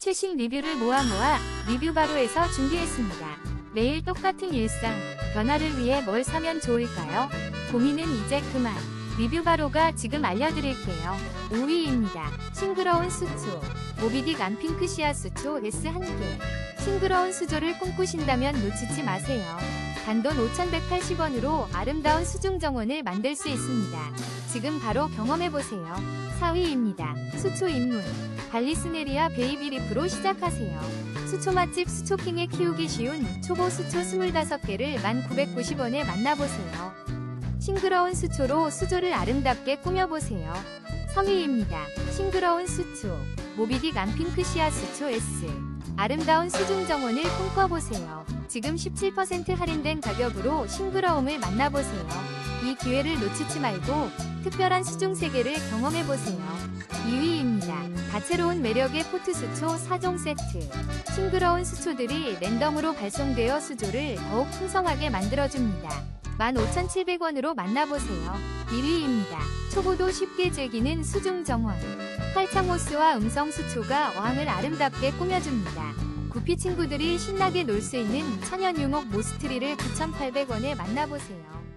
최신 리뷰를 모아 모아 리뷰 바로에서 준비했습니다. 매일 똑같은 일상, 변화를 위해 뭘 사면 좋을까요? 고민은 이제 그만. 리뷰 바로가 지금 알려드릴게요. 5위입니다. 싱그러운 수초. 모비딕 안핑크시아 수초 S 1개. 싱그러운 수조를 꿈꾸신다면 놓치지 마세요. 단돈 5,180원으로 아름다운 수중 정원을 만들 수 있습니다. 지금 바로 경험해보세요. 4위입니다. 수초 입문. 발리스네리아 베이비 리프로 시작하세요. 수초 맛집 수초킹에 키우기 쉬운 초보 수초 25개를 1,990원에 만나보세요. 싱그러운 수초로 수조를 아름답게 꾸며보세요. 3위입니다. 싱그러운 수초. 모비딕 안핑크시아 수초 S. 아름다운 수중 정원을 꿈꿔보세요. 지금 17% 할인된 가격으로 싱그러움을 만나보세요. 이 기회를 놓치지 말고 특별한 수중 세계를 경험해보세요. 2위입니다. 다채로운 매력의 포트수초 4종 세트. 싱그러운 수초들이 랜덤으로 발송되어 수조를 더욱 풍성하게 만들어줍니다. 15,700원으로 만나보세요. 1위입니다. 초보도 쉽게 즐기는 수중 정원. 활창호스와 음성 수초가 어항을 아름답게 꾸며줍니다. 구피 친구들이 신나게 놀 수 있는 천연 유목 모스트리를 9,800원에 만나보세요.